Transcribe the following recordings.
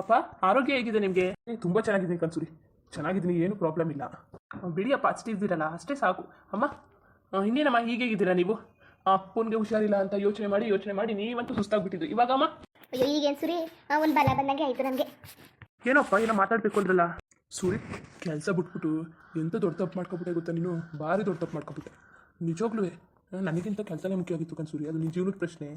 ಅಪ್ಪ ಆರೋಗ್ಯ ಹೇಗಿದೆ ನಿಮಗೆ? ತುಂಬ ಚೆನ್ನಾಗಿದ್ದೀನಿ ಕನ್ಸೂರಿ. ಚೆನ್ನಾಗಿದ್ದೀನಿ ಏನು ಪ್ರಾಬ್ಲಮ್ ಇಲ್ಲ. ಬಿಡಿ ಬಿಡಿಯಪ್ಪ ಅಷ್ಟೇ ಇದ್ದೀರಲ್ಲ ಅಷ್ಟೇ ಸಾಕು. ಅಮ್ಮ ಇನ್ನೇನಮ್ಮ ಹೀಗೆ ಹೀಗೇಗಿದ್ದೀರಾ ನೀವು? ಅಪ್ಪನಿಗೆ ಹುಷಾರಿಲ್ಲ ಅಂತ ಯೋಚನೆ ಮಾಡಿ ಯೋಚನೆ ಮಾಡಿ ನೀವಂತೂ ಸುಸ್ತಾಗ್ಬಿಟ್ಟಿದ್ದು. ಇವಾಗ ಅಮ್ಮ? ಅಯ್ಯೋ ಈಗೇನು ಸುರಿ? ಒಂದು ಬಲ ಬಂದಂಗೆ ಆಯಿತು ನನಗೆ ಏನಪ್ಪ ಏನೋ ಮಾತಾಡಬೇಕು ಅಂದ್ರಲ್ಲ ಸೂರಿ ಕೆಲಸ ಬಿಟ್ಬಿಟ್ಟು ಎಂತ ದೊಡ್ಡ ತಪ್ಪು ಮಾಡ್ಕೊಬಿಟ್ಟೆ ಗೊತ್ತಾ ನೀನು? ಭಾರಿ ದೊಡ್ಡ ತಪ್ಪು ಮಾಡ್ಕೊಬಿಟ್ಟೆ. ನಿಜವಾಗ್ಲೂ ನನಗಿಂತ ಕೆಲಸನೇ ಮುಖ್ಯವಾಗಿತ್ತು ಕನ್ಸೂರಿ. ಅದು ನಿನ್ನ ಜೀವನದ ಪ್ರಶ್ನೆ.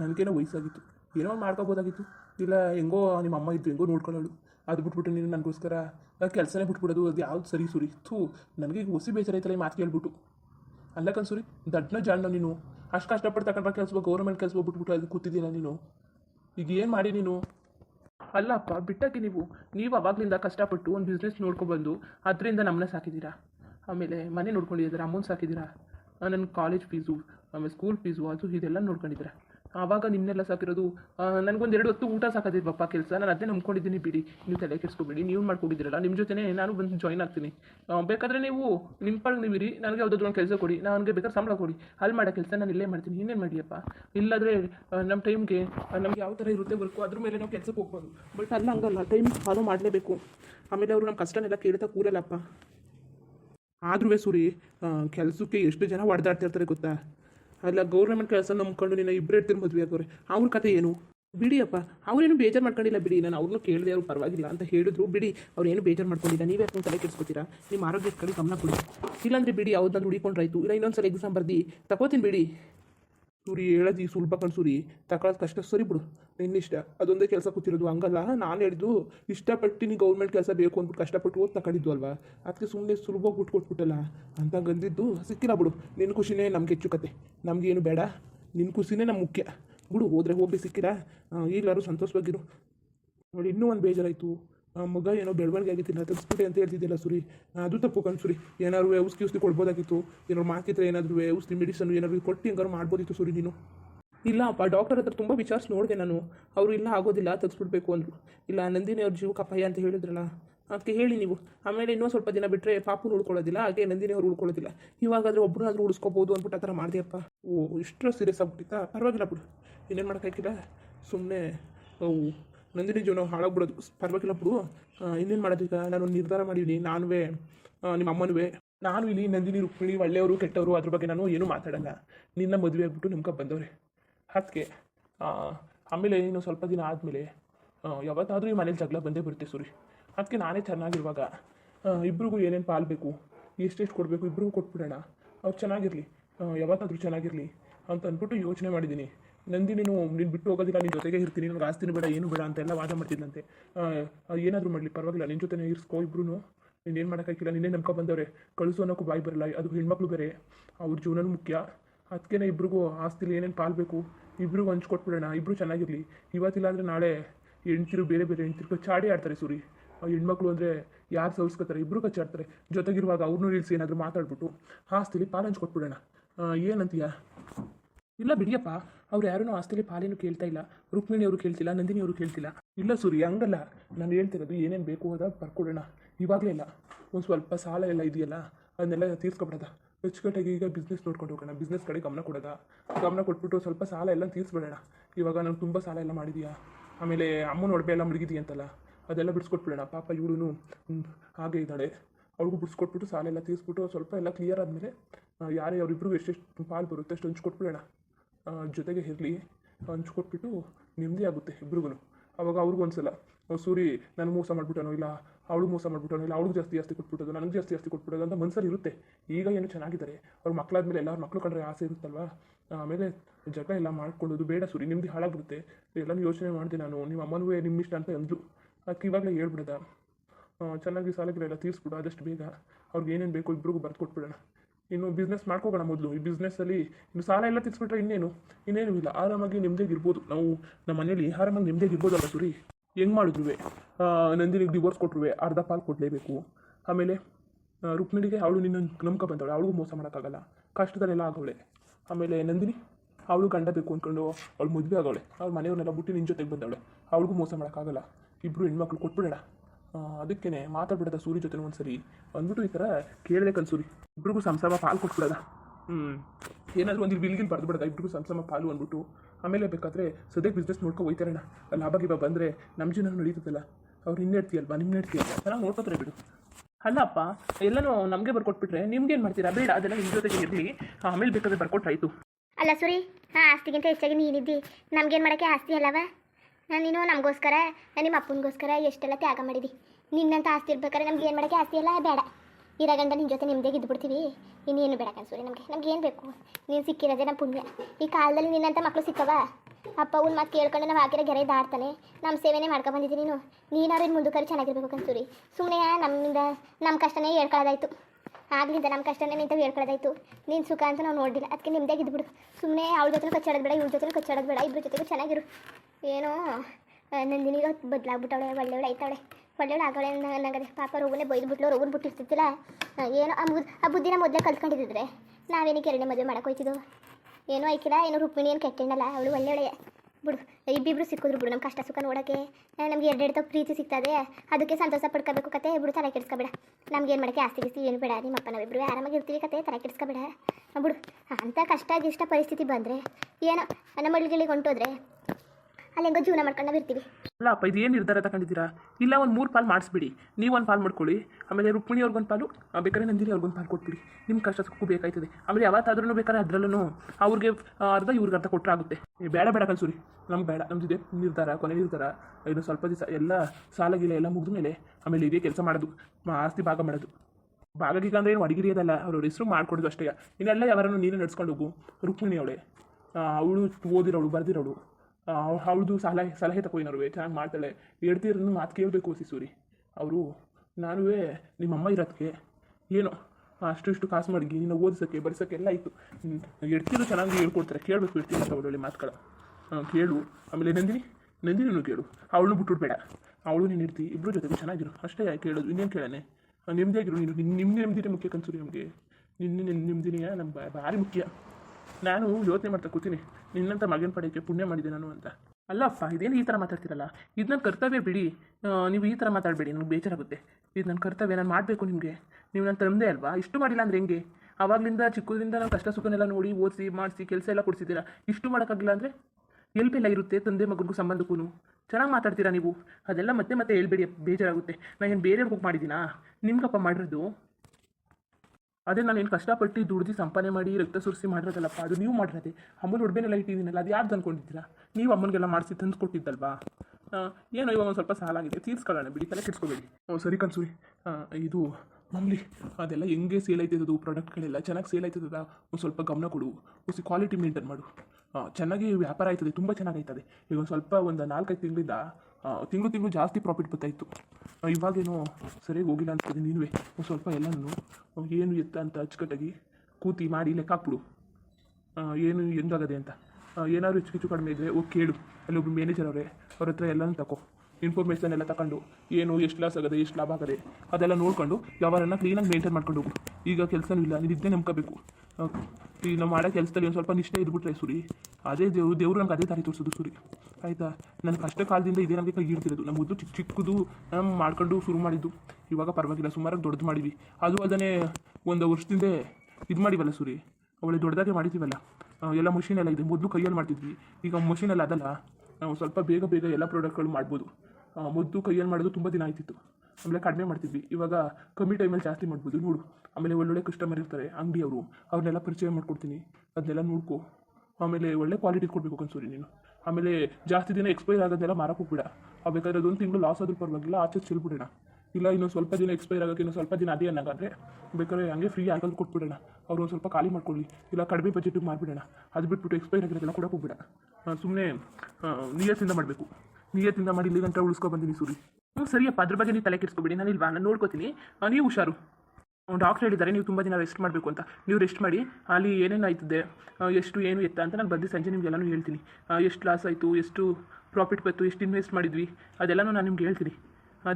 ನನಗೇನೋ ವಯಸ್ಸಾಗಿತ್ತು. ಏನೋ ಒಂದು ಮಾಡ್ಕೋಬೋದಾಗಿತ್ತು. ಇಲ್ಲ, ಹೆಂಗೋ ನಿಮ್ಮ ಅಮ್ಮ ಇದ್ದು ಹೆಂಗೋ ನೋಡ್ಕೊಳ್ಳೋಳು. ಅದು ಬಿಟ್ಬಿಟ್ಟು ನೀನು ನನಗೋಸ್ಕರ ಕೆಲಸನೇ ಬಿಟ್ಬಿಡೋದು, ಅದು ಯಾವ್ದು ಸರಿ, ಸುರಿ? ಥೂ, ನನಗೆ ಹೊಸಿ ಬೇಜಾರೈತಲ್ಲ ಈ ಮಾತು ಕೇಳ್ಬಿಟ್ಟು. ಅಲ್ಲ ಕನ್ಸುರಿ, ದಡ್ನ ಜಾಣ ನೀನು. ಅಷ್ಟು ಕಷ್ಟಪಟ್ಟು ತಗೊಂಡ್ರೆ ಕೆಲಸ ಗೌರ್ಮೆಂಟ್ ಕೆಲಸ ಬಿಟ್ಬಿಟ್ಟು ಅದು ಕೂತಿದ್ದೀನ ನೀನು? ಈಗ ಏನು ಮಾಡಿ ನೀನು? ಅಲ್ಲಪ್ಪ ಬಿಟ್ಟಾಕಿ ನೀವು. ನೀವು ಅವಾಗಲಿಂದ ಕಷ್ಟಪಟ್ಟು ಒಂದು ಬಿಸ್ನೆಸ್ ನೋಡ್ಕೊಬಂದು ಅದರಿಂದ ನಮ್ಮನ್ನ ಸಾಕಿದ್ದೀರಾ? ಆಮೇಲೆ ಮನೆ ನೋಡ್ಕೊಂಡಿದ್ದೀರಾ, ಅಮ್ಮನ ಸಾಕಿದ್ದೀರಾ? ನನ್ನ ಕಾಲೇಜ್ ಫೀಸು ಆಮೇಲೆ ಸ್ಕೂಲ್ ಫೀಸು ಅದು, ಇದೆಲ್ಲ ನೋಡ್ಕೊಂಡಿದ್ದೀರಾ? ಆವಾಗ ನಿಮ್ಮನ್ನೆಲ್ಲ ಸಾಕಿರೋದು ನನಗೊಂದು ಎರಡು ಹೊತ್ತು ಊಟ ಸಾಕೋದಿಲ್ವಪ್ಪ ಕೆಲಸ. ನಾನು ಅದನ್ನೇ ನಂಬ್ಕೊಂಡಿದ್ದೀನಿ ಬಿಡಿ. ನೀವು ತಲೆ ಕೆಡಿಸ್ಕೊಬೇಡಿ. ನೀವು ಮಾಡ್ಕೊಂಡಿದ್ದೀರಲ್ಲ ನಿಮ್ಮ ಜೊತೆನೇ ನಾನು ಬಂದು ಜಾಯ್ನ್ ಆಗ್ತೀನಿ. ಬೇಕಾದರೆ ನೀವು ನಿಮ್ಮ ಪಾಡಿಗೆ ನೀವು ಇರಿ ನನಗೆ ಯಾವುದಾದ್ರು ಒಂದು ಕೆಲಸ ಕೊಡಿ. ನನಗೆ ಬೇಕಾದ್ರೆ ಸಂಬಳ ಕೊಡಿ. ಅಲ್ಲಿ ಮಾಡೋ ಕೆಲಸ ನಾನು ಇಲ್ಲೇ ಮಾಡ್ತೀನಿ. ಇನ್ನೇನು ಮಾಡಿಯಪ್ಪ? ಇಲ್ಲಾದರೆ ನಮ್ಮ ಟೈಮ್ಗೆ ನಮ್ಗೆ ಯಾವ ಥರ ಇರುತ್ತೆ ವರ್ಕು ಅದ್ರ ಮೇಲೆ ನಾವು ಕೆಲಸಕ್ಕೆ ಹೋಗ್ಬೋದು ಬಟ್ ಅಲ್ಲ ಹಂಗಲ್ಲ. ಟೈಮ್ ಫಾಲೋ ಮಾಡಲೇಬೇಕು. ಆಮೇಲೆ ಅವರು ನಮ್ಮ ಕಷ್ಟನೆಲ್ಲ ಕೇಳ್ತಾ ಕೂರಲ್ಲಪ್ಪ. ಆದ್ರೂ ಸೂರಿ ಕೆಲಸಕ್ಕೆ ಎಷ್ಟು ಜನ ಹೊಡೆದಾಡ್ತಿರ್ತಾರೆ ಗೊತ್ತಾ? ಅಲ್ಲ ಗೌರ್ಮೆಂಟ್ ಕೆಲಸ ನಂಬ್ಕೊಂಡು ನೀನು ಇಬ್ಬರು ಇರ್ತೀರಿ ಮದುವೆ ಆಗೋರೆ. ಅವ್ರ ಕತೆ ಏನು? ಬಿಡಿಯಪ್ಪ, ಅವ್ರೇನು ಬೇಜಾರು ಮಾಡ್ಕೊಂಡಿಲ್ಲ ಬಿಡಿ. ನಾನು ಅವ್ರನ್ನೂ ಕೇಳಿದೆ ಅವ್ರು ಪರವಾಗಿಲ್ಲ ಅಂತ ಹೇಳಿದ್ರು. ಬಿಡಿ, ಅವ್ರು ಏನು ಬೇಜಾರು ಮಾಡ್ಕೊಂಡಿಲ್ಲ. ನೀವೇ ಯಾಕೆ ತಲೆ ಕೆಡಿಸ್ಕೊತೀರಾ? ನಿಮ್ಮ ಆರೋಗ್ಯದ ಕಡೆ ಗಮನ ಕೊಡಿ. ಇಲ್ಲಾಂದ್ರೆ ಬಿಡಿ ಯಾವ್ದಾದ್ರು ಹುಡಿಕೊಂಡ್ರಾಯ್ತು ಇಲ್ಲ, ಇನ್ನೊಂದ್ಸಲ ಎಕ್ಸಾಮ್ ಬರ್ದು. ತಗೋತೀನಿ ಬಿಡಿ. ಸೂರಿ ಹೇಳದಿ ಸುಲಭ ಕಣ್ ಸುರಿ ತಗೊಳ್ಳೋದು ಕಷ್ಟ ಸರಿ ಬಿಡು. ನಿನ್ನಿಷ್ಟ ಅದೊಂದೇ ಕೆಲಸ ಕೂತಿರೋದು. ಹಂಗಲ್ಲ. ನಾನು ಹೇಳಿದ್ದು ಇಷ್ಟಪಟ್ಟು ನೀ ಗೌರ್ಮೆಂಟ್ ಕೆಲಸ ಬೇಕು ಅಂದ್ಬಿಟ್ಟು ಕಷ್ಟಪಟ್ಟು ಓದ್ ತಗೊಂಡಿದ್ದು ಅಲ್ವಾ? ಅದಕ್ಕೆ ಸುಮ್ಮನೆ ಸುಲಭವಾಗಿ ಬಿಟ್ಟು ಅಂತ ಗಂದಿದ್ದು ಸಿಕ್ಕಿಲ್ಲ ಬಿಡು. ನಿನ್ನ ಖುಷಿನೇ ನಮ್ಗೆ ಹೆಚ್ಚು ಕತೆ. ನಮಗೇನು ಬೇಡ. ನಿನ್ನ ಖುಷಿನೇ ನಮ್ಗೆ ಮುಖ್ಯ. ಬಿಡು, ಹೋದ್ರೆ ಹೋಗಿ ಸಿಕ್ಕಿರಾ? ಈಗಲಾರು ಸಂತೋಷವಾಗಿರು. ನೋಡಿ, ಇನ್ನೂ ಒಂದು ಬೇಜಾರಾಯಿತು. ಮಗ ಏನೋ ಬೆಳವಣಿಗೆ ಆಗಿತ್ತಿಲ್ಲ ತಗ್ಸ್ಬಿಟ್ಟೆ ಅಂತ ಹೇಳ್ತಿದ್ದಿಲ್ಲ ಸುರಿ. ಅದು ತಪ್ಪು ಕಣ್ ಸುರಿ. ಏನಾದ್ರು ಔಷಧಿ ಔಷಧಿ ಕೊಡ್ಬೋದಾಗಿತ್ತು, ಏನಾದ್ರು ಮಾತಿದ್ರೆ ಏನಾದರೂ ಔಷಧಿ ಮೆಡಿಸನ್ ಏನಾದರೂ ಕೊಟ್ಟು ಹೆಂಗಾರು ಮಾಡ್ಬೋದಿತ್ತು ಸುರಿ ನೀನು. ಇಲ್ಲ ಅಪ್ಪ ಡಾಕ್ಟರ್ ಹತ್ರ ತುಂಬ ವಿಚಾರಿಸಿ ನೋಡಿದೆ ನಾನು. ಅವರು ಇಲ್ಲ ಆಗೋದಿಲ್ಲ, ತೆಗ್ಸ್ಬಿಡ್ಬೇಕು ಅಂದರು. ಇಲ್ಲ ನಂದಿನಿ ಅವ್ರ ಜೀವಕ್ಕೆ ಅಪಾಯ ಅಂತ ಹೇಳಿದ್ರಲ್ಲ, ಅದಕ್ಕೆ ಹೇಳಿ ನೀವು. ಆಮೇಲೆ ಇನ್ನೂ ಸ್ವಲ್ಪ ದಿನ ಬಿಟ್ಟರೆ ಪಾಪು ಉಳ್ಕೊಳ್ಳೋದಿಲ್ಲ, ಹಾಗೆ ನಂದಿನಿ ಅವ್ರು ಉಳ್ಕೊಳ್ಳೋದಿಲ್ಲ. ಇವಾಗಾದರೆ ಒಬ್ಬರಾದ್ರೂ ಉಳಿಸ್ಕೋಬೋದು ಅಂದ್ಬಿಟ್ಟು ಆ ಥರ ಮಾಡಿದೆಯಪ್ಪ ಓ ಇಷ್ಟು ಸೀರಿಯಸ್ ಆಗ್ಬಿಟ್ಟಿತ್ತಾ? ಪರವಾಗಿಲ್ಲ ಬಿಡು. ಇನ್ನೇನು ಮಾಡೋಕ್ಕಾಗಿಲ್ಲ? ಸುಮ್ಮನೆ ಅವು ನಂದಿನಿ ಜೀವನ ಹಾಳಾಗ್ಬಿಡೋದು. ಪರವಾಗಿಲ್ಲಪ್ಪಡು ಇನ್ನೇನು ಮಾಡೋದೀಗ? ನಾನು ನಿರ್ಧಾರ ಮಾಡಿದ್ದೀನಿ. ನಾನುವೇ ನಿಮ್ಮ ಅಮ್ಮನುವೆ. ನಾನು ಇಲ್ಲಿ ನಂದಿನಿ, ರುಕ್ಮಿಣಿ, ಒಳ್ಳೆಯವರು, ಕೆಟ್ಟವರು, ಅದ್ರ ಬಗ್ಗೆ ನಾನು ಏನೂ ಮಾತಾಡಲ್ಲ. ನಿನ್ನ ಮದುವೆ ಆಗ್ಬಿಟ್ಟು ನಿಮ್ಗೆ ಬಂದವ್ರೆ. ಅದಕ್ಕೆ ಆಮೇಲೆ ಇನ್ನು ಸ್ವಲ್ಪ ದಿನ ಆದಮೇಲೆ ಯಾವತ್ತಾದರೂ ಈ ಮನೇಲಿ ಜಗಳ ಬಂದೇ ಬರುತ್ತೆ ಸುರಿ. ಅದಕ್ಕೆ ನಾನೇ ಚೆನ್ನಾಗಿರುವಾಗ ಇಬ್ರಿಗೂ ಏನೇನು ಪಾಲ್ಬೇಕು ಎಷ್ಟೆಷ್ಟು ಕೊಡಬೇಕು ಇಬ್ರಿಗೂ ಕೊಟ್ಬಿಡೋಣ. ಅವ್ರು ಚೆನ್ನಾಗಿರಲಿ ಯಾವತ್ತಾದರೂ ಚೆನ್ನಾಗಿರಲಿ ಅಂತ ಅಂದ್ಬಿಟ್ಟು ಯೋಚನೆ ಮಾಡಿದ್ದೀನಿ. ನಂದಿನಿ ನೀನು ನೀನು ಬಿಟ್ಟು ಹೋಗೋದಿಲ್ಲ ನಿನ್ನ ಜೊತೆಗೆ ಇರ್ತೀನಿ, ನನಗೆ ಆಸ್ತಿನೂ ಬೇಡ, ಏನು ಬೇಡ ಅಂತೆಲ್ಲ ವಾದ ಮಾಡ್ತಿದ್ದಂತೆ ಏನಾದರೂ ಮಾಡಲಿ, ಪರವಾಗಿಲ್ಲ ನಿನ್ನ ಜೊತೆ ಇರಿಸ್ಕೋ ಇಬ್ರು ಏನು ಮಾಡೋಕ್ಕಾಗಿಲ್ಲ ನಿನ್ನೆ ನಂಬ್ಕೊ ಬಂದವ್ರೆ. ಕಳಿಸು ಅನ್ನೋಕ್ಕೂ ಬಾಯಿ ಬರಲ್ಲ, ಅದು ಹೆಣ್ಮಕ್ಳು ಬೇರೆ. ಅವ್ರ ಜೀವನನೂ ಮುಖ್ಯ. ಅದಕ್ಕೆ ಇಬ್ರಿಗೂ ಆಸ್ತಿಲಿ ಏನೇನು ಪಾಲು ಬೇಕು, ಇಬ್ರಿಗೂ ಹಂಚ್ಕೊಟ್ಬಿಡೋಣ ಇಬ್ಬರು ಚೆನ್ನಾಗಿರಲಿ. ಇವತ್ತಿಲ್ಲ ಅಂದರೆ ನಾಳೆ ಹೆಣ್ತಿರು ಬೇರೆ ಬೇರೆ ಹೆಣ್ತಿರು ಚಾಡಿ ಆಡ್ತಾರೆ ಸೂರಿ. ಆ ಹೆಣ್ಮಕ್ಳು ಅಂದರೆ ಯಾರು ಸೌಸ್ಕೋತಾರೆ ಇಬ್ಬರು ಕಚ್ಚಾಡ್ತಾರೆ ಜೊತೆಗಿರುವಾಗ ಅವ್ರನ್ನೂ ನಿಲ್ಸಿ ಏನಾದರೂ ಮಾತಾಡ್ಬಿಟ್ಟು ಆಸ್ತಿಲಿ ಪಾಲು ಹಂಚ್ಕೊಟ್ಬಿಡೋಣ ಏನಂತೀಯ? ಇಲ್ಲ ಬಿಡಿಯಪ್ಪ, ಅವ್ರು ಯಾರೂ ಆಸ್ತಿಲಿ ಪಾಲೇನು ಕೇಳ್ತಾ ಇಲ್ಲ, ರುಕ್ಮಿಣಿ ಅವರು ಕೇಳ್ತಿಲ್ಲ, ನಂದಿನಿ ಅವರು ಕೇಳ್ತಿಲ್ಲ. ಇಲ್ಲ ಸೂರಿ, ಹಂಗಲ್ಲ. ನಾನು ಹೇಳ್ತಿರೋದು ಏನೇನು ಬೇಕು ಅದ ಬರ್ಕೊಡೋಣ. ಇವಾಗಲೇ ಇಲ್ಲ. ಒಂದು ಸ್ವಲ್ಪ ಸಾಲ ಎಲ್ಲ ಇದೆಯಲ್ಲ, ಅದನ್ನೆಲ್ಲ ತೀರ್ಸ್ಕೊಬಿಡೋದ. ಅಚ್ಚುಕಟ್ಟಾಗಿ ಈಗ ಬಿಸ್ನೆಸ್ ನೋಡ್ಕೊಂಡು ಹೋಗೋಣ. ಬಿಸ್ನೆಸ್ ಕಡೆ ಗಮನ ಕೊಡೋದ. ಗಮನ ಕೊಟ್ಬಿಟ್ಟು ಸ್ವಲ್ಪ ಸಾಲ ಎಲ್ಲ ತೀರಿಸ್ಬಿಡೋಣ. ಇವಾಗ ನಾನು ತುಂಬ ಸಾಲ ಎಲ್ಲ ಮಾಡಿದೀಯಾ? ಆಮೇಲೆ ಅಮ್ಮನ ಒಡವೆ ಎಲ್ಲ ಮುಳುಗಿದೆಯಂತಲ್ಲ, ಅದೆಲ್ಲ ಬಿಡಿಸ್ಕೊಟ್ಬಿಡೋಣ. ಪಾಪ ಇವಳು ಹಾಗೆ ಇದ್ದಾಳೆ. ಅವ್ರಿಗೂ ಬಿಡಿಸ್ಕೊಟ್ಬಿಟ್ಟು ಸಾಲ ಎಲ್ಲ ತೀರಿಸ್ಬಿಟ್ಟು ಸ್ವಲ್ಪ ಎಲ್ಲ ಕ್ಲಿಯರ್ ಆದಮೇಲೆ ಯಾರೇ ಅವರಿಬ್ಬರು ಎಷ್ಟೆಷ್ಟು ಪಾಲು ಬರುತ್ತೆ ಅಷ್ಟು ಹಂಚ್ಕೊಟ್ಬಿಡೋಣ ಜೊತೆಗೆ ಇರಲಿ ಹಂಚ್ಕೊಟ್ಬಿಟ್ಟು ನೆಮ್ಮದಿ ಆಗುತ್ತೆ ಇಬ್ರಿಗೂ ಅವಾಗ ಅವ್ರಿಗೂ ಒಂದ್ಸಲ ಸೂರಿ, ನಾನು ಮೋಸ ಮಾಡಿಬಿಟ್ಟನೋ ಇಲ್ಲ, ಅವಳು ಮೋಸ ಮಾಡಿಬಿಟ್ಟನೋ ಇಲ್ಲ, ಅವಳಿಗೆ ಜಾಸ್ತಿ ಜಾಸ್ತಿ ಕೊಟ್ಬಿಟ್ಟದು ನನಗೆ ಜಾಸ್ತಿ ಜಾಸ್ತಿ ಕೊಟ್ಬಿಡೋದು ಅಂತ ಮನ್ಸಲ್ಲಿ ಇರುತ್ತೆ. ಈಗ ಏನು ಚೆನ್ನಾಗಿದ್ದಾರೆ, ಅವ್ರ ಮಕ್ಕಳಾದ್ಮೇಲೆ ಎಲ್ಲರ ಮಕ್ಕಳು ಕಂಡ್ರೆ ಆಸೆ ಇರುತ್ತಲ್ವಾ? ಆಮೇಲೆ ಜಗಳ ಎಲ್ಲ ಮಾಡ್ಕೊಳ್ಳೋದು ಬೇಡ ಸೂರಿ, ನಿಮ್ಮದು ಹಾಳಾಗ್ಬಿಡುತ್ತೆ. ಎಲ್ಲನೂ ಯೋಚನೆ ಮಾಡಿದೆ ನಾನು, ನಿಮ್ಮ ಅಮ್ಮನೂ ನಿಮ್ಮ ಇಷ್ಟ ಅಂತ ಅಂದ್ಲು. ಅದಕ್ಕೆ ಇವಾಗಲೇ ಹೇಳ್ಬಿಡೋದ. ಚೆನ್ನಾಗಿ ಸಾಲಗಳೆಲ್ಲ ತೀರಿಸ್ಬಿಡು, ಆದಷ್ಟು ಬೇಗ. ಅವ್ರಿಗೆ ಏನೇನು ಬೇಕು ಇಬ್ರಿಗೂ ಬರ್ದು ಕೊಟ್ಬಿಡೋಣ ಇನ್ನು ಬಿಸ್ನೆಸ್ ಮಾಡ್ಕೋಗೋಣ ಮೊದಲು. ಈ ಬಿಸ್ನೆಸ್ಸಲ್ಲಿ ಇನ್ನು ಸಾಲ ಎಲ್ಲ ತೀರಿಸ್ಬಿಟ್ರೆ ಇನ್ನೇನು? ಇನ್ನೇನು ಇಲ್ಲ. ಆರಾಮಾಗಿ ನಿಮ್ಮದೇ ಇರ್ಬೋದು ನಾವು ನಮ್ಮ ಮನೇಲಿ ಆರಾಮಾಗಿ ನಿಮ್ಮದೇ ಇರ್ಬೋದಲ್ಲ ಸುರಿ? ಹೆಂಗೆ ಮಾಡಿದ್ರು ನಂದಿನಿಗೆ ಡಿವೋರ್ಸ್ ಕೊಟ್ಟರು ಅರ್ಧ ಪಾಲು ಕೊಡಲೇಬೇಕು. ಆಮೇಲೆ ರುಕ್ಮಿಣಿಗೆ ಅವಳು ನಿನ್ನ ನಂಬ್ಕೊ ಬಂದವಳೆ. ಅವಳಿಗೂ ಮೋಸ ಮಾಡೋಕ್ಕಾಗಲ್ಲ. ಕಷ್ಟದಲ್ಲೆಲ್ಲ ಆಗವಳೆ. ಆಮೇಲೆ ನಂದಿನಿ, ಅವಳು ಗಂಡ ಬೇಕು ಅಂದ್ಕೊಂಡು ಅವಳು ಮದುವೆ ಆಗವಳೆ. ಅವ್ಳ ಮನೆಯವ್ರನ್ನೆಲ್ಲ ಬಿಟ್ಟು ನಿನ್ನ ಜೊತೆಗೆ ಬಂದವಳೆ. ಅವಳಿಗೂ ಮೋಸ ಮಾಡೋಕ್ಕಾಗಲ್ಲ. ಇಬ್ಬರು ಹೆಣ್ಮಕ್ಳು ಕೊಟ್ಬಿಡೋಣ. ಅದಕ್ಕೇ ಮಾತಾಡ್ಬಿಡದ ಸೂರಿ ಜೊತೆ ಒಂದ್ಸರಿ. ಅಂದ್ಬಿಟ್ಟು ಈ ಥರ ಕೇಳದೆ ಕಲ್ಸೂರಿ ಇಬ್ರಿಗೂ ಸಂಸಮ ಪಾಲು ಕೊಟ್ಬಿಡೋದ. ಹ್ಞೂ ಏನಾದರೂ ಒಂದು ಬಿಲ್ಗಿಲ್ ಬರೆದು ಬಿಡೋದ ಇಬ್ಬರಿಗೂ ಸಂಸಮ ಸಮ ಪಾಲು ಅಂದ್ಬಿಟ್ಟು. ಆಮೇಲೆ ಬೇಕಾದ್ರೆ ಸದ್ಯಕ್ಕೆ ಬಿಸ್ನೆಸ್ ನೋಡ್ಕೊ ಹೋಯ್ತಾರಣ್ಣ. ಲಾಭ ಗಿಭ ಬಂದರೆ ನಮ್ಮ ಜೀವನ ನಡೀತದಲ್ಲ. ಅವ್ರು ನಿನ್ನ ಇಡ್ತೀಯಲ್ವಾ ನಿಮ್ಮ ಇಡ್ತೀಯಲ್ವಾ ಚೆನ್ನಾಗಿ ನೋಡ್ಕೋತಾರೆ ಬಿಡು. ಅಲ್ಲಪ್ಪ ಎಲ್ಲನೂ ನಮಗೆ ಬರ್ಕೊಟ್ಬಿಟ್ರೆ ನಿಮ್ಗೇನು ಮಾಡ್ತೀರಾ? ಬೇಡ, ಅದೆಲ್ಲ ನಿಮ್ಮ ಜೊತೆಗೆ ಇರಲಿ. ಆಮೇಲೆ ಬೇಕಾದ್ರೆ ಬರ್ಕೊಟ್ರಾಯ್ತು ಅಲ್ಲ ಸುರಿ, ಹಾಂ, ಆಸ್ತಿಗಿಂತ ಹೆಚ್ಚಾಗಿ ನೀನಿದ್ದಿ. ನಮ್ಗೇನು ಮಾಡೋಕ್ಕೆ ಆಸ್ತಿ ಅಲ್ಲವ? ನಾನು ನಮಗೋಸ್ಕರ ನಿಮ್ಮ ಅಪ್ಪನಿಗೋಸ್ಕರ ಎಷ್ಟೆಲ್ಲ ತ್ಯಾಗ ಮಾಡಿದಿ. ನಿನ್ನಂತ ಆಸ್ತಿ ಇರ್ಬೇಕಾದ್ರೆ ನಮ್ಗೆ ಏನು ಮಾಡೋಕ್ಕೆ ಆಸ್ತಿ ಎಲ್ಲ ಬೇಡ. ಇರೋ ಗಂಡ ನಿನ್ನ ಜೊತೆ ನಿಮ್ಮದೇ ಇದ್ಬಿಡ್ತೀವಿ. ಇನ್ನೇನು ಬೇಡ ಕನ್ಸೂರಿ ನಮಗೆ, ನಮ್ಗೆ ಏನು ಬೇಕು? ನೀನು ಸಿಕ್ಕಿರೋದೇ ನಮ್ಮ ಪುಣ್ಯ. ಈ ಕಾಲದಲ್ಲಿ ನಿನ್ನಂಥ ಮಕ್ಕಳು ಸಿಕ್ಕವ? ಅಪ್ಪ, ಅವ್ನ ಮಾತು ಕೇಳ್ಕೊಂಡು ನಾವು ಹಾಕಿರೋ ಗೆರೆ ದಾಡ್ತಾನೆ ನಮ್ಮ ಸೇವೆನೇ ಮಾಡ್ಕೊ ಬಂದಿದ್ದೀನಿ ನೀನು. ನೀನಾರು ಇನ್ನು ಮುಂದಕ್ಕೆ ಚೆನ್ನಾಗಿರ್ಬೇಕು ಕನ್ಸೂರಿ ಸುಮ್ಮನೆ ನಮ್ಮಿಂದ ನಮ್ಮ ಕಷ್ಟನೇ ಹೇಳ್ಕೊಳ್ಳೋದಾಯ್ತು ಆಗ್ಲಿಂದ ನಮ್ಮ ಕಷ್ಟನೇ ನಿಂತ ಹೇಳ್ಕೊಳ್ಳೋದಾಯ್ತು ನೀನು ಸುಖ ಅಂತ ನಾವು ನೋಡಿಲ್ಲ ಅದಕ್ಕೆ ನಿಮ್ಮದೇ ಇದ್ಬಿಡು ಸುಮ್ಮನೆ ಅವಳ ಜೊತೆ ಕಚ್ಚಾಡೋದು ಬೇಡ ಇವ್ರ ಜೊತೆ ಕಚ್ಚಾಡೋದು ಬೇಡ ಇಬ್ಬರ ಜೊತೆಗೂ ಚೆನ್ನಾಗಿರು. ಏನೋ ನಂದಿನಿಗ ಬದಲಾಗ್ಬಿಟ್ಟವಳೆ ಐತಾವಳೆ ಒಳ್ಳೆ ಆಗವಳೆ ಅನ್ನಂಗದೆ ಪಾಪ ರೋಗನೇ ಬೈದ್ಬಿಟ್ಲು ರೋಗನ್ ಬಿಟ್ಟಿರ್ತಿತ್ತಿಲ್ಲ ಆ, ಏನೋ ಆ ಮುದ್ ಆ ಬುದ್ಧಿನ ಮೊದಲೇ ಕಲ್ತ್ಕೊಂಡಿದ್ದಿದ್ರೆ ನಾವೇನಕ್ಕೆ ಎರಡನೇ ಮದುವೆ ಮಾಡೋಕೋಯ್ತಿದ್ದು ಏನೋ ಐಕಿಲ್ಲ ಏನೋ ರುಕ್ಮಿಣಿ ಏನು ಕೆಟ್ಟಿಣ್ಣಲ್ಲ ಅವಳು ಒಳ್ಳೆಯವಳೆ ಬಿಡು. ಇಬ್ಬಿಬ್ರು ಸಿಕ್ಕಿದ್ರು ಬಿಡು. ನಮ್ಮ ಕಷ್ಟ ಸುಖ ನೋಡೋಕ್ಕೆ ನಮ್ಗೆ ಎರಡೆರಡು ತಪ್ಪು ಪ್ರೀತಿ ಸಿಗ್ತದೆ. ಅದಕ್ಕೆ ಸಂತೋಷ ಪಡ್ಕೋಬೇಕು ಕತೆ. ಬಿಡು, ತಲೆ ಕೆಡಿಸ್ಕೊಬೇಡ. ನಮ್ಗೆ ಏನು ಮಾಡೋಕ್ಕೆ ಆಸ್ತಿ ಗಿಸ್ತಿ ಏನು ಬೇಡ. ನಿಮ್ಮಪ್ಪ, ನಾವಿಬ್ರು ಆರಾಮಾಗಿ ಇರ್ತೀವಿ ಕತೆ. ತಲೆ ಕೆಡಿಸ್ಕೊಬೇಡ. ಬಿಡು. ಅಂಥ ಕಷ್ಟ ಗಿಷ್ಟ ಪರಿಸ್ಥಿತಿ ಬಂದರೆ ಏನೋ ನಮ್ಮ ಮಳ್ಳಿಗಳಿಗೆ ಹೊಂಟೋದ್ರೆ ಅಲ್ಲಿ ಹೆಂಗೋ ಜೀವನ ಮಾಡ್ಕೊಂಡು ಇರ್ತೀವಿ. ಅಲ್ಲಪ್ಪ ಇದು ಏನು ನಿರ್ಧಾರ ತಗೊಂಡಿದ್ದೀರಾ? ಇಲ್ಲ, ಒಂದು ಮೂರು ಪಾಲು ಮಾಡಿಸ್ಬಿಡಿ. ನೀವು ಒಂದು ಪಾಲು ಮಾಡ್ಕೊಳ್ಳಿ. ಆಮೇಲೆ ರುಕ್ಮಿಣಿ ಅವ್ರಿಗೊಂದು ಪಾಲು ಬೇಕಾದ್ರೆ ನಂದಿನಿ ಅವ್ರಿಗೊಂದು ಪಾಲು ಕೊಟ್ಬಿಡಿ. ನಿಮ್ಮ ಕಷ್ಟ ಸುಖಕ್ಕೂ ಬೇಕಾಯ್ತದೆ. ಆಮೇಲೆ ಯಾವತ್ತಾದ್ರೂ ಬೇಕಾದ್ರೆ ಅದರಲ್ಲೂ ಅವ್ರಿಗೆ ಅರ್ಧ ಇವ್ರಿಗೆ ಅರ್ಧ ಕೊಟ್ಟರೆ ಆಗುತ್ತೆ. ಬೇಡ ಬೇಡ ಕನ್ಸೂರಿ. ನಮ್ಗೆ ಬೇಡ. ನಮ್ದಿದೆ ನಿರ್ಧಾರ, ಕೊನೆ ನಿರ್ಧಾರ. ಇನ್ನು ಸ್ವಲ್ಪ ದಿವಸ ಎಲ್ಲ ಸಾಲ ಗೀಲ ಎಲ್ಲ ಮುಗಿದ ಮೇಲೆ ಆಮೇಲೆ ಇದೇ ಕೆಲಸ ಮಾಡೋದು ಆಸ್ತಿ ಭಾಗ ಮಾಡೋದು. ಭಾಗಗೀಗ ಅಂದ್ರೆ ಏನು ಅಡಿಗಿರಿಯೋದಲ್ಲ ಅವ್ರ ಹೆಸರು ಮಾಡ್ಕೊಡೋದು ಅಷ್ಟೇ. ಇನ್ನೆಲ್ಲ ಯಾರನ್ನು ನೀನು ನಡ್ಸ್ಕೊಂಡು ಹೋಗು, ರುಕ್ಮಿಣಿ ಅವಳೆ. ಅವಳು ಓದಿರೋಳು, ಬರೆದಿರೋಳು. ಅವಳದು ಸಲಹೆ ಸಲಹೆ ತಗೋನರುವೆ ಚೆನ್ನಾಗಿ ಮಾಡ್ತಾಳೆ. ಹೇಳ್ತಿರೋದನ್ನು ಮಾತು ಕೇಳಬೇಕು ಸಿಸೂರಿ. ಅವರು ನಿಮ್ಮ ನಿಮ್ಮಮ್ಮ ಇರೋದಕ್ಕೆ ಏನು ಅಷ್ಟು ಇಷ್ಟು ಕಾಸು ಮಾಡಿ ನಿನ್ನ ಓದಿಸೋಕ್ಕೆ ಬರೆಸೋಕ್ಕೆ ಎಲ್ಲ ಇತ್ತು ಎಡ್ತಿರು ಚೆನ್ನಾಗಿ ಹೇಳ್ಕೊಡ್ತಾರೆ. ಕೇಳಬೇಕು ಇರ್ತೀನಿ ಅಂತ ಒಳ್ಳೊಳ್ಳೆ ಮಾತುಗಳ. ಕೇಳು. ಆಮೇಲೆ ನಂದಿನಿ ನಂದಿನಿನೂ ಕೇಳು. ಅವಳನ್ನು ಬೇಡ ಅವಳು ನೀನು ಇರ್ತಿ ಇಬ್ಬರು ಜೊತೆಗೆ ಚೆನ್ನಾಗಿರು. ಅಷ್ಟೇ ಕೇಳೋದು. ಇನ್ನೇನು ಕೇಳನೆ ನೆಮ್ಮದಿಯಾಗಿರು ನೀನು. ನಿಮ್ಮ ನೆಮ್ಮದಿನೇ ಮುಖ್ಯ ಕನ್ಸೂರಿ ನಮಗೆ. ನಿನ್ನ ನೆಮ್ಮದಿನೇ ನಮ್ಮ ಭಾರಿ ಮುಖ್ಯ. ನಾನು ಯೋಚನೆ ಮಾಡ್ತಾ ಕೂತೀನಿ. ನಿನ್ನಂತ ಮಗನ ಪಡೆಯೋಕ್ಕೆ ಪುಣ್ಯ ಮಾಡಿದೆ ನಾನು ಅಂತ. ಅಲ್ಲಪ್ಪ ಇದೇನು ಈ ಥರ ಮಾತಾಡ್ತಿರಲ್ಲ? ಇದು ನನ್ನ ಕರ್ತವ್ಯ ಬಿಡಿ. ನೀವು ಈ ಥರ ಮಾತಾಡಬೇಡಿ, ನನಗೆ ಬೇಜಾರಾಗುತ್ತೆ. ಇದು ನನ್ನ ಕರ್ತವ್ಯ, ನಾನು ಮಾಡಬೇಕು ನಿಮಗೆ. ನೀವು ನನ್ನ ತಂದೆ ಅಲ್ವಾ? ಇಷ್ಟು ಮಾಡಿಲ್ಲ ಅಂದರೆ ಹೆಂಗೆ? ಆವಾಗಲಿಂದ ಚಿಕ್ಕದ್ರಿಂದ ನಾವು ಕಷ್ಟ ಸುಖನೆಲ್ಲ ನೋಡಿ, ಓದಿಸಿ, ಮಾಡಿಸಿ, ಕೆಲಸ ಎಲ್ಲ ಕೊಡಿಸಿದ್ದೀರಾ? ಇಷ್ಟು ಮಾಡೋಕ್ಕಾಗಿಲ್ಲ ಅಂದರೆ? ಎಲ್ಪೆಲ್ಲ ಇರುತ್ತೆ ತಂದೆ ಮಗನಿಗೂ ಸಂಬಂಧಕ್ಕೂ ಚೆನ್ನಾಗಿ ಮಾತಾಡ್ತೀರಾ ನೀವು? ಅದೆಲ್ಲ ಮತ್ತೆ ಮತ್ತೆ ಹೇಳ್ಬೇಡಿ ಬೇಜಾರಾಗುತ್ತೆ. ನಾನು ಏನು ಬೇರೆಯವ್ರಿಗೆ ಹೋಗಿ ಮಾಡಿದ್ದೀನಾ? ನಿಮ್ಗಪ್ಪ ಮಾಡಿರೋದು? ಅದೇ ನಾನು ಏನು ಕಷ್ಟಪಟ್ಟು ದುಡ್ದು ಸಂಪಾದನೆ ಮಾಡಿ ರಕ್ತ ಸುರಿಸಿ ಮಾಡಿರೋದಲ್ಲಪ್ಪ, ಅದು ನೀವು ಮಾಡಿರೋದೆ. ಅಮ್ಮನ ಉಡ್ಬೇನೆಲ್ಲ ಇಟ್ಟಿದ್ದೀನಲ್ಲ ಅದು ಯಾರು ಅಂದ್ಕೊಂಡಿದ್ದೀರಾ ನೀವು ಅಮ್ಮನಿಗೆಲ್ಲ ಮಾಡಿಸಿ ತಂದು ಕೊಟ್ಟಿದ್ದಲ್ವಾ ಏನೋ ಇವಾಗ ಒಂದು ಸ್ವಲ್ಪ ಸಾಲಾಗಿದೆ. ತೀರ್ಸ್ಕೊಳ್ಳೋಣ ಬಿಡಿ, ತಲೆ ಕೆಡಿಸ್ಕೋಬೇಡಿ. ಹ್ಞೂ ಸರಿ ಕನ್ಸೂರಿ. ಇದು ಮಾಮೂಲಿ ಅದೆಲ್ಲ ಹೆಂಗೆ ಸೇಲ್ ಆಯ್ತದದು ಪ್ರಾಡಕ್ಟ್ಗಳೆಲ್ಲ ಚೆನ್ನಾಗಿ ಸೇಲ್ ಆಯ್ತದ ಒಂದು ಸ್ವಲ್ಪ ಗಮನ ಕೊಡು. ಒಂದು ಕ್ವಾಲಿಟಿ ಮೇಂಟೈನ್ ಮಾಡು. ಚೆನ್ನಾಗಿ ವ್ಯಾಪಾರ ಆಯ್ತದೆ, ತುಂಬ ಚೆನ್ನಾಗೈತದೆ. ಈಗ ಒಂದು ಸ್ವಲ್ಪ ಒಂದು ನಾಲ್ಕೈದು ತಿಂಗಳಿಂದ ತಿಂಗಳು ತಿಂಗಳು ಜಾಸ್ತಿ ಪ್ರಾಫಿಟ್ ಬರ್ತಾಯಿತ್ತು. ಇವಾಗೇನು ಸರಿಯಾಗಿ ಹೋಗಿಲ್ಲ ಅನ್ಸ್ತದೆ ನೀನು ಒಂದು ಸ್ವಲ್ಪ ಎಲ್ಲನೂ ಏನು ಎತ್ತ ಅಂತ ಅಚ್ಚುಕಟ್ಟಾಗಿ ಕೂತಿ ಮಾಡಿ ಲೆಕ್ಕ ಹಾಕ್ಬಿಡು. ಏನು ಹೆಂಗಾಗದೆ ಅಂತ. ಏನಾದರೂ ಹೆಚ್ಚು ಹೆಚ್ಚು ಕಡಿಮೆ ಇದ್ದರೆ ಓ ಕೇಳು. ಒಬ್ಬ ಮ್ಯಾನೇಜರ್ ಅವರೇ, ಅವ್ರ ಹತ್ರ ಎಲ್ಲನೂ ತಗೋ ಇನ್ಫಾರ್ಮೇಷನ್ ಎಲ್ಲ ತಗೊಂಡು ಏನು ಎಷ್ಟು ಲಾಸ್ ಆಗದೆ, ಎಷ್ಟು ಲಾಭ ಆಗದೆ, ಅದೆಲ್ಲ ನೋಡ್ಕೊಂಡು ವ್ಯವಹಾರನ ಕ್ಲೀನಾಗಿ ಮೇಂಟೈನ್ ಮಾಡ್ಕೊಂಡು ಹೋಗು ಈಗ ಕೆಲಸನೂ ಇಲ್ಲ ನೀನು ಇದನ್ನೇ ನಂಬ್ಕೋಬೇಕು ಈ ನಾವು ಮಾಡೋ ಕೆಲಸದಲ್ಲಿ ಒಂದು ಸ್ವಲ್ಪ ನಿಷ್ಠೆ ಇದ್ಬಿಟ್ರೆ ಸುರಿ. ಅದೇ ದೇವ್ರು, ದೇವರು ನಮ್ಗೆ ಅದೇ ದಾರಿ ತೋರಿಸೋದು ಸುರಿ. ಆಯಿತಾ? ನನ್ನ ಕಷ್ಟ ಕಾಲದಿಂದ ಇದೇ ನಮಗೆ ಕೈ ಹಿಡ್ತಿರೋದು ನಮ್ಮ ಮೊದಲು ಚಿಕ್ಕ ಚಿಕ್ಕದು ನಮ್ಮ ಮಾಡ್ಕೊಂಡು ಶುರು ಮಾಡಿದ್ದು. ಇವಾಗ ಪರವಾಗಿಲ್ಲ, ಸುಮಾರಾಗಿ ದೊಡ್ಡದು ಮಾಡಿವಿ. ಅದು ಅದನ್ನೇ ಒಂದು ವರ್ಷದಿಂದ ಇದು ಮಾಡಿವಲ್ಲ ಸುರಿ. ಅವಳೆ ದೊಡ್ಡದಾಗೆ ಮಾಡಿದ್ದೀವಲ್ಲ ಎಲ್ಲ ಮಷೀನೆಲ್ಲ ಇದೆ. ಮೊದಲು ಕೈಯಲ್ಲಿ ಮಾಡ್ತಿದ್ವಿ. ಈಗ ಮಷೀನಲ್ಲಿ ಅದಲ್ಲ. ನಾವು ಸ್ವಲ್ಪ ಬೇಗ ಬೇಗ ಎಲ್ಲ ಪ್ರಾಡಕ್ಟ್ಗಳು ಮಾಡ್ಬೋದು. ಆ, ಮೊದಲು ಕೈಯಲ್ಲಿ ಮಾಡೋದು ತುಂಬ ದಿನ ಆಯ್ತಿತ್ತು. ಆಮೇಲೆ ಕಡಿಮೆ ಮಾಡ್ತಿದ್ವಿ. ಇವಾಗ ಕಮ್ಮಿ ಟೈಮಲ್ಲಿ ಜಾಸ್ತಿ ಮಾಡ್ಬೋದು. ನೋಡು ಆಮೇಲೆ ಒಳ್ಳೊಳ್ಳೆ ಕಸ್ಟಮರ್ ಇರ್ತಾರೆ ಅಂಗಡಿಯವರು ಅವ್ರನ್ನೆಲ್ಲ ಪರಿಚಯ ಮಾಡ್ಕೊಡ್ತೀನಿ. ಅದನ್ನೆಲ್ಲ ನೋಡ್ಕೊ. ಆಮೇಲೆ ಒಳ್ಳೆ ಕ್ವಾಲಿಟಿ ಕೊಡಬೇಕು ಕನ್ಸೂರಿ ನೀನು. ಆಮೇಲೆ ಜಾಸ್ತಿ ದಿನ ಎಕ್ಸ್ಪೈರ್ ಆಗೋದೆಲ್ಲ ಮಾರಕ್ಕೆ ಬಿಡ ಅವು ಬೇಕಾದ್ರೆ ಅದೊಂದು ತಿಂಗಳು ಲಾಸ್ ಆದರೂ ಪರವಾಗಿಲ್ಲ ಆಚೆ ಚೆಲ್ಬಿಡೋಣ. ಇಲ್ಲ ಇನ್ನೊಂದು ಸ್ವಲ್ಪ ದಿನ ಎಕ್ಸ್ಪೈರ್ ಆಗೋಕ್ಕೆ ಇನ್ನೊಂದು ಸ್ವಲ್ಪ ದಿನ ಅದೇ ಅನ್ನೋಂಗಾದ್ರೆ ಬೇಕಾದ್ರೆ ಹಂಗೆ ಫ್ರೀ ಆಗೋದು ಕೊಟ್ಬಿಡೋಣ. ಅವ್ರು ಒಂದು ಸ್ವಲ್ಪ ಖಾಲಿ ಮಾಡ್ಕೊಳ್ಳಿ. ಇಲ್ಲ ಕಡಿಮೆ ಬಜೆಟಿಗೆ ಮಾಡಿಬಿಡೋಣ ಅದು ಬಿಟ್ಬಿಟ್ಟು ಎಕ್ಸ್ಪೈರ್ ಆಗಿರೋದೆಲ್ಲ ಕೊಡಕ್ಕೆ ಹೋಗ್ಬೇಡ. ಸುಮ್ಮನೆ ನಿಯರ್ಸಿಂದ ಮಾಡಬೇಕು. ನಿಯತ್ತಿಂದ ಮಾಡಿ ಇಲ್ಲಿ ಗಂಟೆ ಉಳಿಸ್ಕೊ ಬಂದೀನಿ ಸೂರಿ. ಹ್ಞೂ ಸರಿಯಪ್ಪ, ಅದ್ರ ಬಗ್ಗೆ ನೀವು ತಲೆ ಕೆಡಿಸ್ಕೊಬೇಡಿ, ನಾನು ಇಲ್ವಾ? ನಾನು ನೋಡ್ಕೋತೀನಿ. ನೀವು ಹುಷಾರು. ಡಾಕ್ಟರ್ ಹೇಳಿದ್ದಾರೆ, ನೀವು ತುಂಬ ದಿನ ರೆಸ್ಟ್ ಮಾಡಬೇಕು ಅಂತ. ನೀವು ರೆಸ್ಟ್ ಮಾಡಿ, ಅಲ್ಲಿ ಏನೇನು ಆಯ್ತದೆ ಎಷ್ಟು, ಏನು ಎತ್ತ ಅಂತ ನಾನು ಬಂದು ಸಂಜೆ ನಿಮಗೆಲ್ಲನೂ ಹೇಳ್ತೀನಿ. ಎಷ್ಟು ಲಾಸ್ ಆಯಿತು, ಎಷ್ಟು ಪ್ರಾಫಿಟ್ ಬಂತು, ಎಷ್ಟು ಇನ್ವೆಸ್ಟ್ ಮಾಡಿದ್ವಿ, ಅದೆಲ್ಲನೂ ನಾನು ನಿಮ್ಗೆ ಹೇಳ್ತೀನಿ.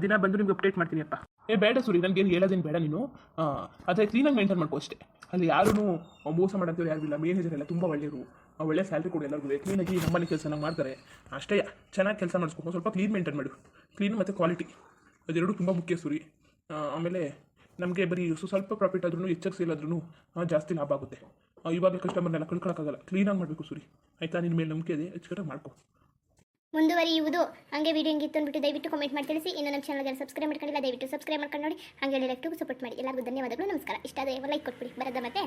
ದಿನ ಬಂದು ನಿಮ್ಗೆ ಅಪ್ಡೇಟ್ ಮಾಡ್ತೀನಿ ಅಪ್ಪ. ಏ, ಬೇಡ ಸುರಿ ನನಗೇನು ಹೇಳೋದೇನು ಬೇಡ ನೀನು. ಆದರೆ ಕ್ಲೀನಾಗಿ ಮೇಂಟೈನ್ ಮಾಡ್ಕೋ ಅಷ್ಟೇ. ಅಲ್ಲಿ ಯಾರೂ ಮೋಸ ಮಾಡೋಂಥವ್ರು ಯಾರು ಇಲ್ಲ. ಮ್ಯಾನೇಜರ್ ಎಲ್ಲ ತುಂಬ ಒಳ್ಳೆಯವರು. ಒಳ್ಳೆ ಸ್ಯಾಲ್ರಿ ಕೊಡಿ ಎಲ್ಲರಿಗೂ. ಕ್ಲೀನಾಗಿ ನಮ್ಮನೆ ಕೆಲಸ ಮಾಡ್ತಾರೆ. ಅಷ್ಟೇ, ಚೆನ್ನಾಗಿ ಕೆಲಸ ಮಾಡಿಸ್ಕೊಂಡು ಸ್ವಲ್ಪ ಕ್ಲೀನ್ ಮೇಂಟೈನ್ ಮಾಡು. ಕ್ಲೀನ್ ಮತ್ತು ಕ್ವಾಲಿಟಿ ಅದೆರಡೂ ತುಂಬ ಮುಖ್ಯ ಸುರಿ. ಆಮೇಲೆ ನಮಗೆ ಬರೀ ಸ್ವಲ್ಪ ಪ್ರಾಫಿಟ್ ಆದ್ರೂ ಹೆಚ್ಚಾಗಿ ಸೇಲ್ ಆದ್ರೂ ಜಾಸ್ತಿ ಲಾಭ ಆಗುತ್ತೆ. ಇವಾಗ ಕಸ್ಟಮರ್ನೆಲ್ಲ ಕಳ್ಕೊಳಕ್ಕಾಗಲ್ಲ. ಕ್ಲೀನಾಗಿ ಮಾಡಬೇಕು ಸುರಿ. ಆಯಿತಾ? ನಿನ್ನ ಮೇಲೆ ನಂಬಿಕೆ ಇದೆ. ಅಚ್ಚುಕಟ್ಟಾಗಿ ಮಾಡ್ಕೊ. ಮುಂದುವರಿಯುವುದು. ಹಾಗೆ ವೀಡಿಯೋ ಹಿಂಗಿತ್ತು ಅಂದ್ಬಿಟ್ಟು ದಯವಿಟ್ಟು ಕಮೆಂಟ್ ಮಾಡಿ, ತಿಳಿಸಿ. ಇನ್ನು ನಮ್ಮ ಚಾನಲ್ಗೆ ಸಬ್ಸ್ಕ್ರೈಬ್ ಮಾಡ್ಕೊಂಡಿಲ್ಲ, ದಯವಿಟ್ಟು ಸಬ್ಸ್ಕ್ರೈಬ್ ಮಾಡ್ಕೊಂಡು ನೋಡಿ. ಹಾಗೆ ಎಲ್ಲರಿಗೂ ಸಪೋರ್ಟ್ ಮಾಡಿ. ಎಲ್ಲರಿಗೂ ಧನ್ಯವಾದಗಳು, ನಮಸ್ಕಾರ. ಇಷ್ಟ ಆದರೆ ಲೈಕ್ ಕೊಟ್ಬಿಡಿ. ಬರೋದ ಮತ್ತೆ.